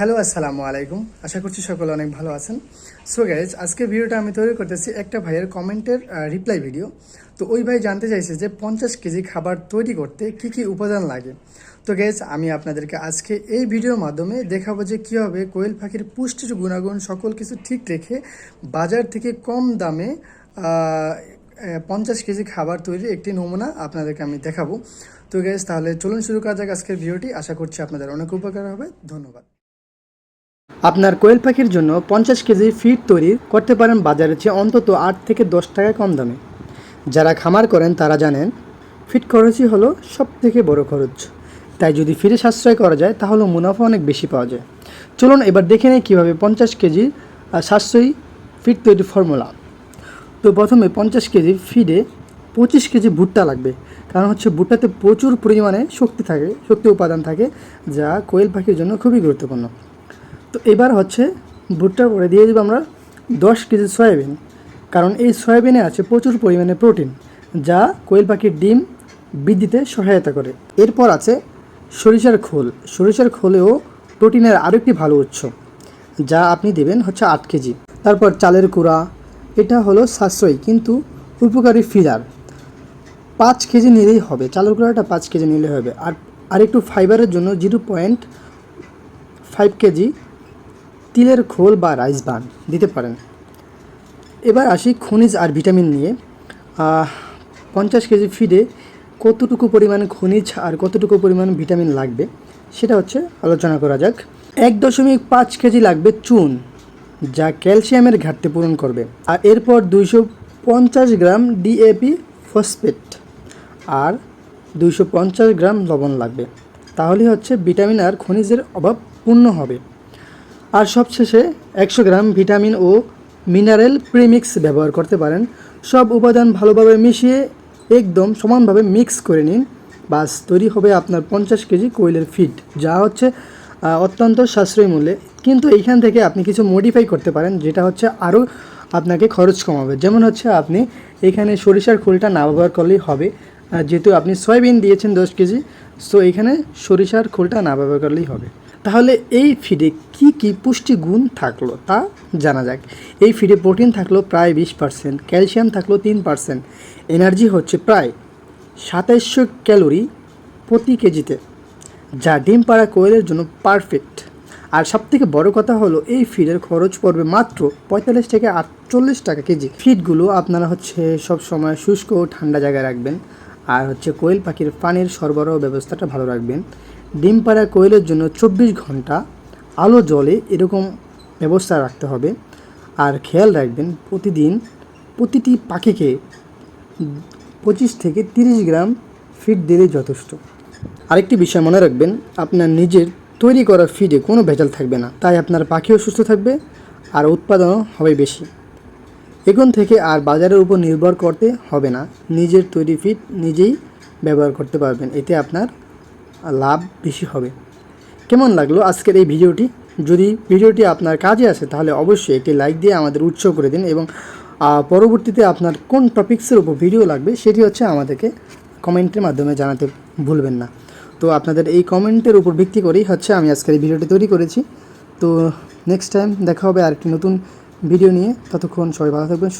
Hello, আসসালামু আলাইকুম। আশা করছি সকলে অনেক ভালো আছেন। সো গাইজ আজকে ভিডিওটা আমি তৈরি করতেছি একটা ভাইয়ের কমেন্টের রিপ্লাই ভিডিও তো ওই ভাই জানতে চাইছে যে পঞ্চাশ কেজি খাবার তৈরি করতে কি কি উপাদান লাগে। তো গ্যাস আমি আপনাদেরকে আজকে এই ভিডিওর মাধ্যমে দেখাবো যে কীভাবে কোয়েল পাখির পুষ্টির গুণাগুণ সকল কিছু ঠিক রেখে বাজার থেকে কম দামে পঞ্চাশ কেজি খাবার তৈরির একটি নমুনা আপনাদেরকে আমি দেখাবো। তো গ্যাস তাহলে চলুন শুরু করা যাক আজকের ভিডিওটি। আশা করছি আপনাদের অনেক উপকার হবে। ধন্যবাদ। আপনার কোয়েল পাখির জন্য পঞ্চাশ কেজি ফিড তৈরি করতে পারেন বাজারের চেয়ে অন্তত আট থেকে দশ টাকা কম দামে। যারা খামার করেন তারা জানেন, ফিড খরচই হলো সব থেকে বড় খরচ। তাই যদি ফিরে সাশ্রয় করা যায়, তাহলে মুনাফা অনেক বেশি পাওয়া যায়। চলুন এবার দেখে নেই কীভাবে পঞ্চাশ কেজি সাশ্রয়ী ফিড তৈরির ফর্মুলা। তো প্রথমে পঞ্চাশ কেজি ফিডে পঁচিশ কেজি ভুট্টা লাগবে। কারণ হচ্ছে ভুট্টাতে প্রচুর পরিমাণে শক্তি থাকে, শক্তি উপাদান থাকে, যা কোয়েল পাখির জন্য খুবই গুরুত্বপূর্ণ। তো এবার হচ্ছে ভুট্টার পরে দিয়ে দেবো আমরা দশ কেজি সয়াবিন। কারণ এই সয়াবিনে আছে প্রচুর পরিমাণে প্রোটিন, যা কোয়েল পাখির ডিম বৃদ্ধিতে সহায়তা করে। এরপর আছে সরিষার খোল। সরিষার খোলেও প্রোটিনের আরেকটি ভালো উৎস, যা আপনি দেবেন হচ্ছে আট কেজি। তারপর চালের কুড়া, এটা হলো সাশ্রয়ী কিন্তু উপকারী ফিলার। পাঁচ কেজি নিলেই হবে, চালের কুড়াটা পাঁচ কেজি নিলে হবে। আর আরেকটু ফাইবারের জন্য জিরো পয়েন্ট ফাইভ কেজি তিলের খোল বা রাইস বান দিতে পারেন। এবার আসি খনিজ আর ভিটামিন নিয়ে। পঞ্চাশ কেজি ফিডে কতটুকু পরিমাণ খনিজ আর কতটুকু পরিমাণ ভিটামিন লাগবে, সেটা হচ্ছে আলোচনা করা যাক। এক দশমিক পাঁচ কেজি লাগবে চুন, যা ক্যালসিয়ামের ঘাটতি পূরণ করবে। আর এরপর দুইশো পঞ্চাশ গ্রাম ডিএপি ফসফেট আর দুইশো পঞ্চাশ গ্রাম লবণ লাগবে। তাহলে হচ্ছে ভিটামিন আর খনিজের অভাব পূর্ণ হবে। আর সবশেষে একশো গ্রাম ভিটামিন ও মিনারেল প্রিমিক্স ব্যবহার করতে পারেন। সব উপাদান ভালোভাবে মিশিয়ে একদম সমানভাবে মিক্স করে নিন। বাস, তৈরি হবে আপনার পঞ্চাশ কেজি কোয়েলের ফিড, যা হচ্ছে অত্যন্ত সাশ্রয়ী মূল্যে। কিন্তু এইখান থেকে আপনি কিছু মডিফাই করতে পারেন, যেটা হচ্ছে আরও আপনাকে খরচ কমাবে। যেমন হচ্ছে আপনি এখানে সরিষার খোলটা না ব্যবহার করলেই হবে। যেহেতু আপনি সয়াবিন দিয়েছেন দশ কেজি সো এখানে সরিষার খোলটা না ব্যবহার করলেই হবে। তাহলে এই ফিডে কি কি পুষ্টিগুণ থাকল তা জানা যাক। এই ফিডে প্রোটিন থাকল প্রায় বিশ পার্সেন্ট ক্যালসিয়াম থাকল তিন পার্সেন্ট এনার্জি হচ্ছে প্রায় সাতাইশশো ক্যালোরি প্রতি কেজিতে, যা ডিম পাড়া কোয়েলের জন্য পারফেক্ট আর সবথেকে বড় কথা হলো এই ফিডের খরচ পড়বে মাত্র পঁয়তাল্লিশ থেকে আটচল্লিশ টাকা কেজি। ফিডগুলো আপনারা হচ্ছে সব সময় শুষ্ক ও ঠান্ডা জায়গায় রাখবেন, আর হচ্ছে কোয়েল পাখির পানির সরবরাহ ব্যবস্থাটা ভালো রাখবেন। ডিম পাড়া কোয়েলের জন্য চব্বিশ ঘণ্টা আলো জলে এরকম ব্যবস্থা রাখতে হবে। আর খেয়াল রাখবেন, প্রতিদিন প্রতিটি পাখিকে পঁচিশ থেকে তিরিশ গ্রাম ফিড দিলেই যথেষ্ট। আরেকটি বিষয় মনে রাখবেন, আপনার নিজের তৈরি করা ফিডে কোনো ভেজাল থাকবে না, তাই আপনার পাখিও সুস্থ থাকবে আর উৎপাদনও হবে বেশি। এখন থেকে আর বাজারের উপর নির্ভর করতে হবে না, নিজের তৈরি ফিড নিজেই ব্যবহার করতে পারবেন, এতে আপনার লাভ বেশি হবে। কেমন লাগল আজকের এই ভিডিওটি? যদি ভিডিওটি আপনার কাজে আসে, তাহলে অবশ্যই একটি লাইক দিয়ে আমাদের উৎসাহ করে দিন এবং পরবর্তীতে আপনার কোন টপিক্সের উপর ভিডিও লাগবে, সেটি হচ্ছে আমাদেরকে কমেন্টের মাধ্যমে জানাতে ভুলবেন না। তো আপনাদের এই কমেন্টের উপর ভিত্তি করেই হচ্ছে আমি আজকের এই ভিডিওটি তৈরি করেছি। তো নেক্সট টাইম দেখা হবে আরেকটি নতুন ভিডিও নিয়ে। ততক্ষণ সবাই ভালো থাকবেন